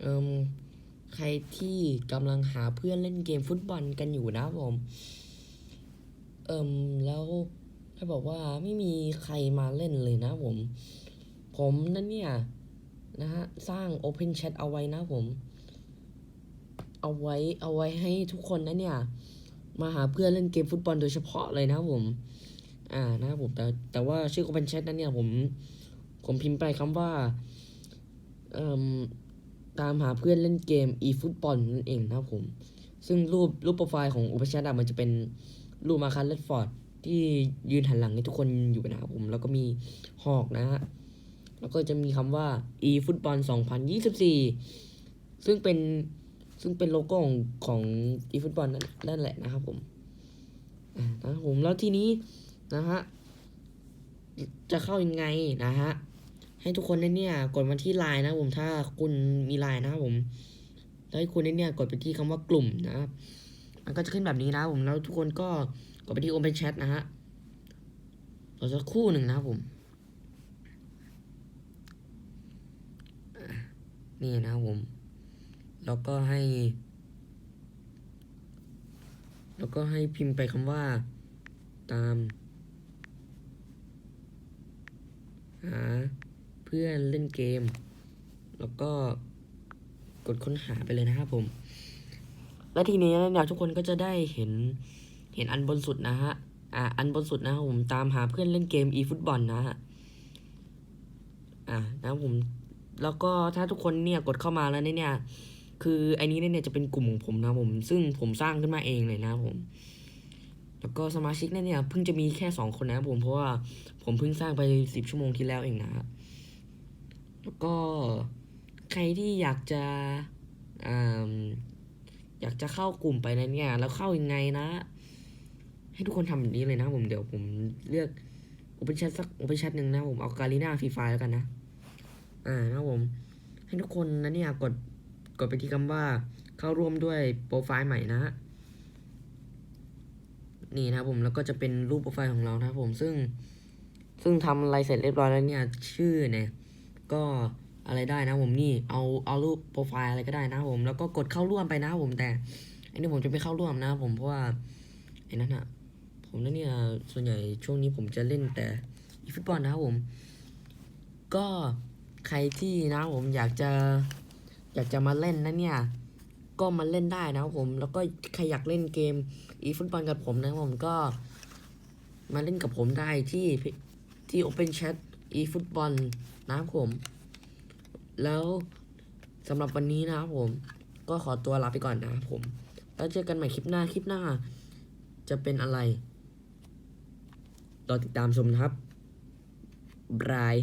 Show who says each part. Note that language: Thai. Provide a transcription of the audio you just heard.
Speaker 1: เอิมใครที่กำลังหาเพื่อนเล่นเกมฟุตบอลกันอยู่นะผม เอิมแล้วให้บอกว่าไม่มีใครมาเล่นเลยนะผม ผมนั่นเนี่ยนะฮะสร้าง Open Chat เอาไว้นะผม เอาไว้เอาไว้ให้ทุกคนนะเนี่ย มาหาเพื่อนเล่นเกมฟุตบอลโดยเฉพาะเลยนะผม อ่านะผมแต่แต่ว่าชื่อ Open Chat นั้นเนี่ยผม ผมพิมพ์ไปคำว่าเอ่ม ตามหาเพื่อนเล่นเกม e-football นั่นเองนะครับผม ซึ่งรูปรูปโปรไฟล์ของ Open Chat อะมันจะเป็นรูปมาคันเลดฟอร์ดที่ยืนหันหลังให้ทุกคนอยู่นะครับผม แล้วก็มีหอกนะฮะ แล้วก็จะมีคำว่า e-football 2024 ซึ่งเป็นซึ่งเป็นโลโก้ของของ e-football นั่นนั่นแหละนะครับผมนะครับผมแล้วทีนี้นะฮะจะเข้ายังไงนะฮะ ให้ทุกคนเนี่ยกดมาที่ไลน์นะผมถ้าคุณมีไลน์นะผมแล้วให้คุณเนี่ยกดไปที่คำว่ากลุ่มนะครับ มันก็จะขึ้นแบบนี้นะผมแล้วทุกคนก็กดไปที่ Open Chat นะฮะรอสักครู่หนึ่งนะผมนี่นะผม แล้วก็ให้ แล้วก็ให้พิมพ์ไปคำว่า ตามหา พื่อนเล่นเกม แล้วก็กดค้นหาไปเลยนะครับผม และทีนี้เนี่ยทุกคนก็จะได้เห็นเห็นอันบนสุดนะฮะอ่าอันบนสุดนะครับผมตามหาเพื่อนเล่นเกม e-football นะฮะอ่านะครับผมแล้วก็ถ้าทุกคนเนี่ยกดเข้ามาแล้วเนี่ย คือไอ้นี้เนี่ยจะเป็นกลุ่มของผมนะครับผม ซึ่งผมสร้างขึ้นมาเองเลยนะครับผม แล้วก็สมาชิกเนี่ยเพิ่งจะมีแค่สองคนนะครับผมเพราะว่าผมเพิ่งสร้างไปสิบชั่วโมงที่แล้วเองนะ แล้วก็ใครที่อยากจะออยากจะเข้ากลุ่มไปนั้นเนี่ย แล้วเข้ายังไงนะ ให้ทุกคนทำแบบนี้เลยนะผมเดี๋ยวผมเลือก Open Chat สัก Open Chat หนึ่งนะผมเอาการีนาฟรีไฟแล้วกันนะ อ่านะผม ให้ทุกคนนะเนี่ยกดกดไปที่คำว่าเข้าร่วมด้วยโปรไฟล์ใหม่นะนี่นะผมแล้วก็จะเป็นรูปโปรไฟล์ของเรานะผมซึ่ง ซึ่งทำอะไรเสร็จเรียบร้อยแล้วเนี่ย ชื่อเนี่ย ก็อะไรได้นะผมนี่เอาเอารูปโปรไฟล์อะไรก็ได้นะผม แล้วก็กดเข้าร่วมไปนะผมแต่อันนี้ผมจะไม่เข้าร่วมนะผมเพราะว่าไอ้นั่นอะผมนั่นเนี่ยส่วนใหญ่ช่วงนี้ผมจะเล่นแต่อีฟุตบอลนะครับผม ก็ใครที่นะผมอยากจะอยากจะมาเล่นนะเนี่ย ก็มาเล่นได้นะครับผม แล้วก็ใครอยากเล่นเกมอีฟุตบอลกับผมนะผมก็ มาเล่นกับผมได้ที่ที่ Open Chat อีฟุตบอลนะครับผม แล้วสำหรับวันนี้นะครับผม ก็ขอตัวลาไปก่อนนะครับผม แล้วเจอกันใหม่คลิปหน้าคลิปหน้า จะเป็นอะไรรอติดตามชมนะครับบาย